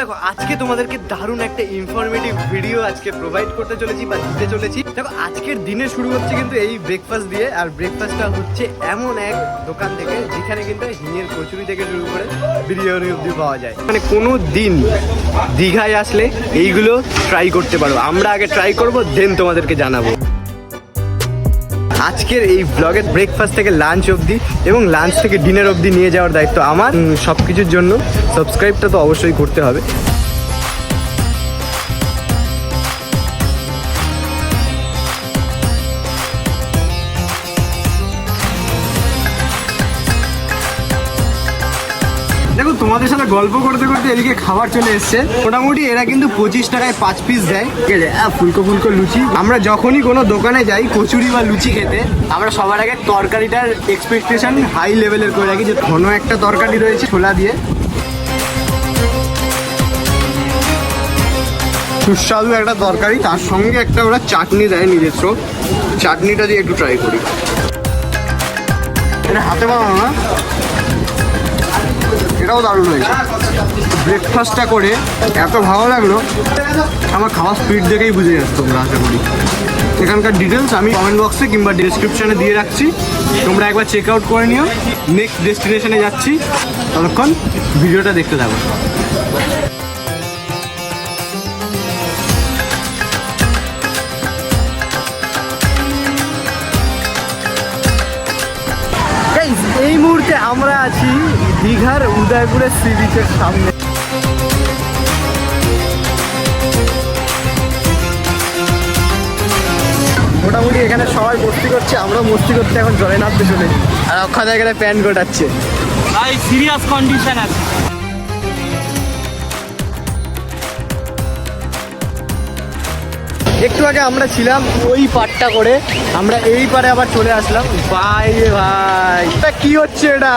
দেখো, আজকে তোমাদেরকে দারুণ একটা ইনফরমেটিভ ভিডিও আজকে প্রোভাইড করতে চলেছি বা দিতে চলেছি। দেখো, আজকের দিনে শুরু হচ্ছে কিন্তু এই ব্রেকফাস্ট দিয়ে, আর ব্রেকফাস্টটা হচ্ছে এমন এক দোকান থেকে, যেখানে কিন্তু হিঙের কচুরি থেকে শুরু করে বিরিয়ানি অবধি পাওয়া যায়। মানে কোনো দিন দীঘায় আসলে এইগুলো ট্রাই করতে পারো। আমরা আগে ট্রাই করব দেন তোমাদেরকে জানাব। আজকের এই ব্লগের ব্রেকফাস্ট থেকে লাঞ্চ অবধি এবং লাঞ্চ থেকে ডিনার অবধি নিয়ে যাওয়ার দায়িত্ব আমার। সব কিছুর জন্য সাবস্ক্রাইবটা তো অবশ্যই করতে হবে। তোমাদের সাথে গল্প করতে করতে এদিকে খাবার চলে এসছে। মোটামুটি এরা কিন্তু পঁচিশ টাকায় পাঁচ পিস দেয়। ঠিক আছে ফুলকো ফুলকো লুচি। আমরা যখনই কোনো দোকানে যাই কচুরি বা লুচি খেতে, আমরা সবার আগে তরকারিটার এক্সপেকটেশন হাই লেভেলের করে রাখি যে ঘন একটা তরকারি রয়েছে ছোলা দিয়ে। সুস্বাদু একটা তরকারি, তার সঙ্গে একটা ওরা চাটনি দেয় নিজস্ব। চাটনিটা দিয়ে একটু ট্রাই করি। এটা হাতে বানানো না? এটাও দারুণ হয়েছে। ব্রেকফাস্টটা করে এত ভালো লাগল। আমার খাওয়ার স্পিড দেখেই বুঝে যাচ্ছে তোমরা, আশা করি। এখানকার ডিটেলস আমি কমেন্ট বক্সে কিংবা ডিসক্রিপশনে দিয়ে রাখছি। তোমরা একবার চেক আউট করে নিও। নেক্সট ডেস্টিনেশনে যাচ্ছি। ততক্ষণ ভিডিওটা দেখতে থাকো। এই মুহূর্তে আমরা আছি দীঘার উদয়পুরের সি বিচের সামনে। মোটামুটি এখানে সবাই মস্তি করছে আমরাও মস্তি করতে এখন জলে নামতে চলেছি। আর অক্ষয় এখানে প্যান্ট গোটাচ্ছে। ভাই সিরিয়াস কন্ডিশন আছে। একটু আগে আমরা ছিলাম ওই পাটটা করে আমরা এই পারে আবার চলে আসলাম। ভাই রে ভাই। কি হচ্ছে এটা?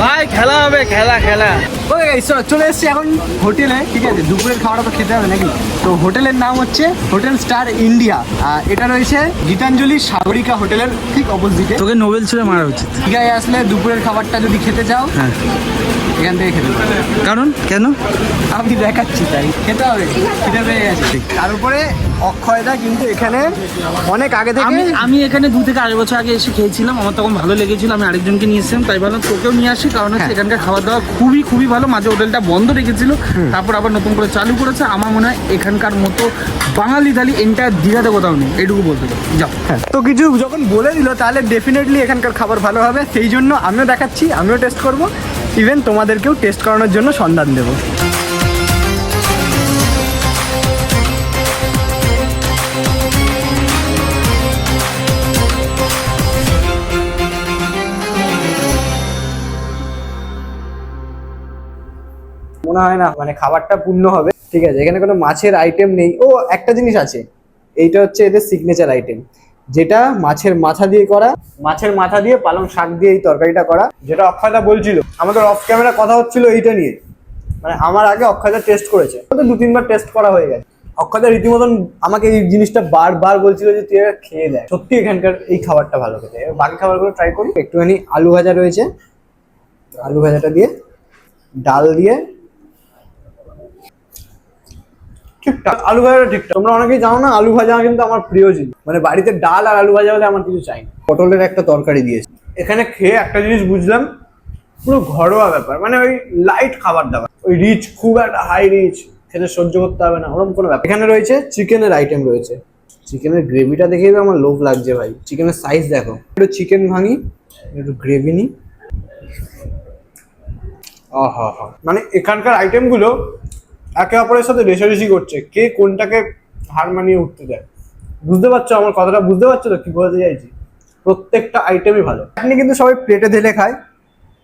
ভাই খেলা হবে খেলা খেলা। ওকে চলে এসেছি এখন হোটেলে ঠিক আছে? দুপুরের খাওয়াটা তো খেতে হবে নাকি? তো হোটেলের নাম হচ্ছে হোটেল স্টার ইন্ডিয়া। আর এটা রয়েছে গীতাঞ্জলি সাগরিকা হোটেলের ঠিক অপোজিটে তোকে নোবেল ছুড়ে মারা উচিত। দীঘায় আসলে দুপুরের খাবারটা যদি খেতে চাও হ্যাঁ। এখান থেকে খেতে কারণ? কেন? আমি দেখাচ্ছি তাই। খেতে হবে। খেতে পেয়ে গেছে। তার উপরে অক্ষয়দা কিন্তু এখানে অনেক আগে থেকে আমি আমি এখানে দু থেকে আড়াই বছর আগে এসে খেয়েছিলাম। আমার তখন ভালো লেগেছিল। আমি আরেকজনকে নিয়ে এসেছিলাম। তাই ভাবলাম তোকেও নিয়ে আসি। কারণ হচ্ছে হ্যাঁ। এখানকার খাবার দাবার খুবই খুবই ভালো। মাঝে হোটেলটা বন্ধ রেখেছিল। তারপর আবার নতুন করে চালু করেছে। আমার মনে হয় এখানকার মতো বাঙালি থালি এন্টায়ার দীঘাতে কোথাও নেই। এইটুকু বলতে যাও। হ্যাঁ, তো কিছু যখন বলে দিল তাহলে ডেফিনেটলি এখানকার খাবার ভালো হবে। সেই জন্য আমিও দেখাচ্ছি। আমিও টেস্ট করব। ইভেন তোমাদেরকেও টেস্ট করানোর জন্য সন্ধান দেবো। মনে হয় না মানে খাবারটা পূর্ণ হবে। ঠিক আছে, এখানে কোনো মাছের আইটেম নেই। ও, একটা জিনিস আছে। এইটা হচ্ছে এদের সিগনেচার আইটেম যেটা মাছের মাথা দিয়ে করা, মাছের মাথা দিয়ে পালং শাক দিয়ে এই তরকারিটা করা। যেটা অক্ষয়দা বলছিল, আমাদের অফ ক্যামেরা কথা হচ্ছিল এইটা নিয়ে। মানে আমার আগে অক্ষয়দা টেস্ট করেছে। দু তিনবার টেস্ট করা হয়ে গেছে। অক্ষয়দা রীতিমতন আমাকে এই জিনিসটা বারবার বলছিল যে, তুই এটা খেয়ে দেয় সত্যি এখানকার এই খাবারটা ভালো খেতে। বাকি খাবারগুলো ট্রাই করি। একটুখানি আলু ভাজা রয়েছে। আলু ভাজাটা দিয়ে ডাল দিয়ে ঠিকঠাক আলু ভাজাটা ঠিকঠাক তোমরা অনেকেই জানো না, আলু ভাজা কিন্তু আমার প্রিয় জিনিস। মানে বাড়িতে ডাল আর আলু ভাজা হলে আমার কিছু চাই না। পটলের একটা তরকারি দিয়েছে। এখানে খেয়ে একটা জিনিস বুঝলাম, পুরো ঘরোয়া ব্যাপার। মানে ওই লাইট খাবার দাবার। ওই রিচ খুব একটা হাই রিচ খেতে সহ্য করতে হবে না ওরকম কোনো ব্যাপার। এখানে রয়েছে চিকেনের আইটেম রয়েছে। চিকেনের গ্রেভিটা দেখেই তো আমার লোভ লাগছে ভাই। চিকেনের সাইজ দেখো। একটু চিকেন ভাঙি, একটু গ্রেভি নিই আহা মানে এখানকার আইটেমগুলো একে অপরের সাথে রেশারেশি করছে। কে কোনটাকে হার মানিয়ে উঠতে যায় বুঝতে পারছ আমার কথাটা? বুঝতে পারছ তো? কি বলতে চাইছি? প্রত্যেকটা আইটেমই ভালো। আপনি কিন্তু সবাই প্লেটে ঢেলে খায়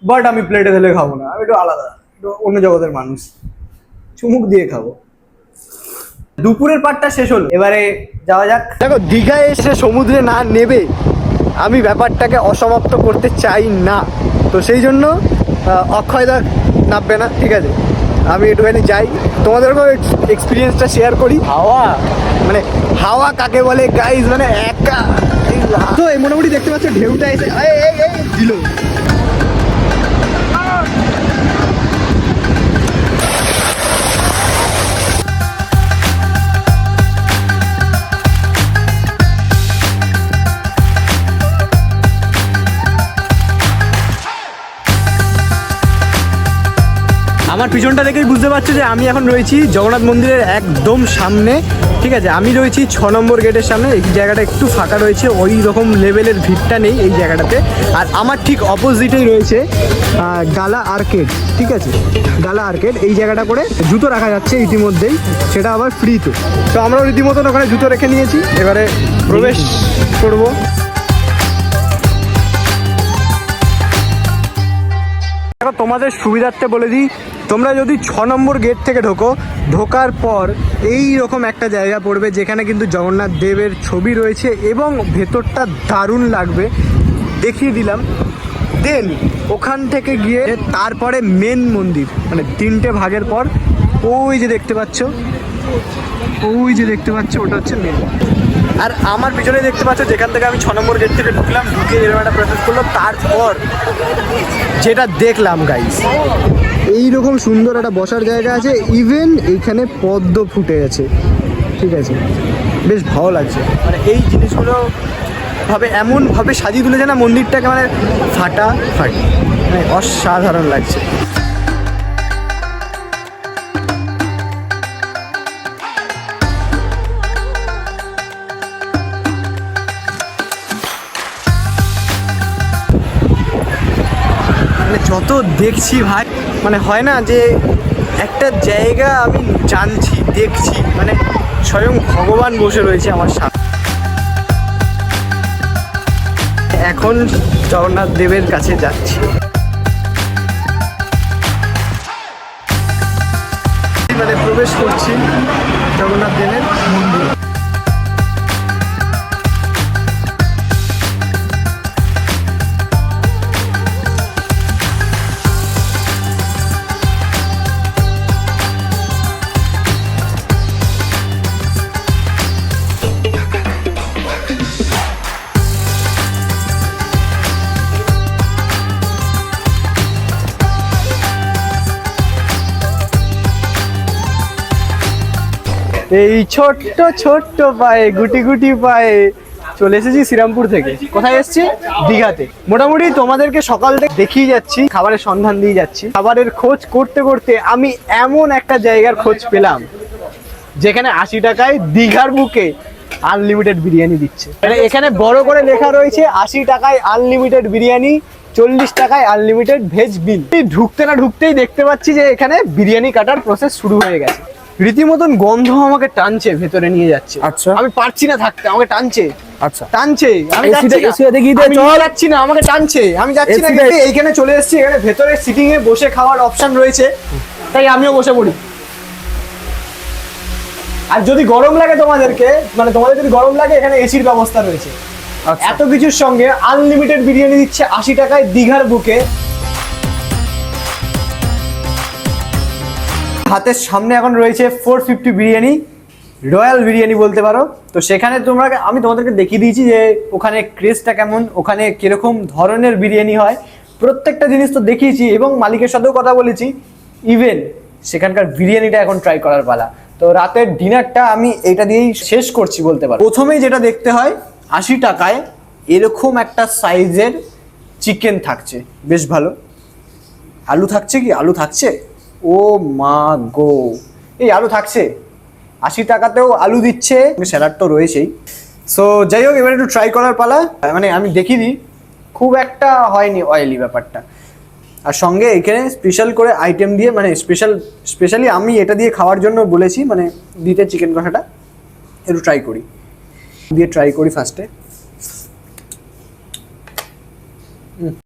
বাট আমি প্লেটে ঢেলে খাব না। আমি একটু আলাদা, একটু অন্য জগতের মানুষ। চুমুক দিয়ে খাব। দুপুরের পাটটা শেষ হলো। এবারে যাওয়া যাক। দেখো, দীঘায় এসে সমুদ্রে না নেবে, আমি ব্যাপারটাকে অসমাপ্ত করতে চাই না। তো সেই জন্য অক্ষয়দা নামবে না, ঠিক আছে? আমি একটুখানি যাই। তোমাদেরকেও এক্সপিরিয়েন্সটা শেয়ার করি। হাওয়া? মানে হাওয়া কাকে বলে? গাইজ মানে একা। তো এই মোটামুটি দেখতে পাচ্ছ ঢেউটা এসে দিল। পিছনটা দেখেই বুঝতে পারছ যে আমি এখন রয়েছি জগন্নাথ মন্দিরের একদম সামনে। ঠিক আছে, আমি রয়েছি ছ নম্বর গেটের সামনে। এই জায়গাটা একটু ফাঁকা রয়েছে, ওই রকম লেভেলের ভিড়টা নেই এই জায়গাটাতে। আর আমার ঠিক অপোজিটেই রয়েছে গালা আর্কেড, ঠিক আছে? গালা আর্কেড, এই জায়গাটা করে জুতো রাখা যাচ্ছে ইতিমধ্যেই, সেটা আবার ফ্রিতে। তো আমরাও রীতিমতন ওখানে জুতো রেখে নিয়েছি, এবারে প্রবেশ করব। তোমাদের সুবিধার্থে বলে দিই তোমরা যদি ছ নম্বর গেট থেকে ঢোকো, ঢোকার পর এই রকম একটা জায়গা পড়বে যেখানে কিন্তু জগন্নাথ দেবের ছবি রয়েছে এবং ভেতরটা দারুণ লাগবে। দেখিয়ে দিলাম। দেন ওখান থেকে গিয়ে তারপরে মেন মন্দির মানে তিনটে ভাগের পর ওই যে দেখতে পাচ্ছ, ওই যে দেখতে পাচ্ছ, ওটা হচ্ছে মেন আর আমার পিছনে দেখতে পাচ্ছ, যেখান থেকে আমি ছ নম্বর গেট থেকে ঢুকলাম, ঢুকে এরকম একটা প্রসেস করল। তারপর যেটা দেখলাম গাইস এইরকম সুন্দর একটা বসার জায়গা আছে। ইভেন এইখানে পদ্ম ফুটে আছে। ঠিক আছে? বেশ ভালো লাগছে। মানে এই জিনিসগুলো ভাবে এমনভাবে সাজিয়ে তুলেছে না, মন্দিরটাকে মানে ফাটা ফাটি। মানে অসাধারণ লাগছে। মানে যত দেখছি ভাই মানে হয় না যে একটা জায়গা আমি জানছি, দেখছি মানে স্বয়ং ভগবান বসে রয়েছে আমার সামনে। এখন জগন্নাথ দেবের কাছে যাচ্ছি। মানে প্রবেশ করছি জগন্নাথ দেবের এই ছোট্ট ছোট্ট পায়ে, গুটি গুটি পায়ে চলে এসেছি শ্রীরামপুর থেকে। কোথায় এসেছি? দীঘাতে। মোটামুটি তোমাদেরকে সকাল থেকে দেখিয়ে যাচ্ছি, খাবারের সন্ধান দিয়ে যাচ্ছি। খাবারের খোঁজ করতে করতে আমি এমন একটা জায়গার খোঁজ পেলাম, যেখানে আশি টাকায় দীঘার বুকে আনলিমিটেড বিরিয়ানি দিচ্ছে। মানে এখানে বড় করে লেখা রয়েছে, আশি টাকায় আনলিমিটেড বিরিয়ানি, চল্লিশ টাকায় আনলিমিটেড ভেজ বিল ঢুকতে না ঢুকতেই দেখতে পাচ্ছি যে এখানে বিরিয়ানি কাটার প্রসেস শুরু হয়ে গেছে। রীতিমতন গন্ধ আমাকে টানছে ভেতরে নিয়ে যাচ্ছে। আচ্ছা। আমি পারছি না থাকতে আমাকে টানছে। আচ্ছা। টানছে আমি যাচ্ছি না। আমাকে টানছে। আমি যাচ্ছি না এইখানে চলে এসেছি এখানে ভেতরে সিটিং এ বসে খাওয়ার অপশন রয়েছে। তাই আমিও বসে পড়ি। আর যদি গরম লাগে তোমাদেরকে মানে তোমাদের যদি গরম লাগে এখানে এসির ব্যবস্থা রয়েছে। আচ্ছা। এত কিছুর সঙ্গে আনলিমিটেড বিরিয়ানি দিচ্ছে আশি টাকায় দীঘার বুকে। হাতের সামনে এখন রয়েছে four fifty biryani, royal biryani বলতে পারো। তো সেখানে তোমরা, আমি তোমাদেরকে দেখিয়ে দিয়েছি যে ওখানে ক্রেজটা কেমন, ওখানে কীরকম ধরনের বিরিয়ানি হয়। প্রত্যেকটা জিনিস তো দেখিয়েছি এবং মালিকের সাথেও কথা বলেছি। ইভেন সেখানকার বিরিয়ানিটা এখন ট্রাই করার পালা। তো রাতের ডিনারটা আমি এটা দিয়েই শেষ করছি বলতে পারো। প্রথমেই যেটা দেখতে হয়, আশি টাকায় এরকম একটা সাইজের চিকেন থাকছে। বেশ ভালো। আলু থাকছে কি? আলু থাকছে? ও মা গো। এই আলু থাকছে। আশি টাকাতেও আলু দিচ্ছে। স্যালাড তো রয়েছেই। সো যাই হোক, এবার একটু ট্রাই করার পালা। মানে আমি দেখিয়ে দিই খুব একটা হয়নি অয়েলি ব্যাপারটা। আর সঙ্গে এখানে স্পেশাল করে আইটেম দিয়ে মানে স্পেশাল স্পেশালি আমি এটা দিয়ে খাওয়ার জন্য বলেছি মানে দিতে চিকেন কষাটা। একটু ট্রাই করি। দিয়ে ট্রাই করি ফার্স্টে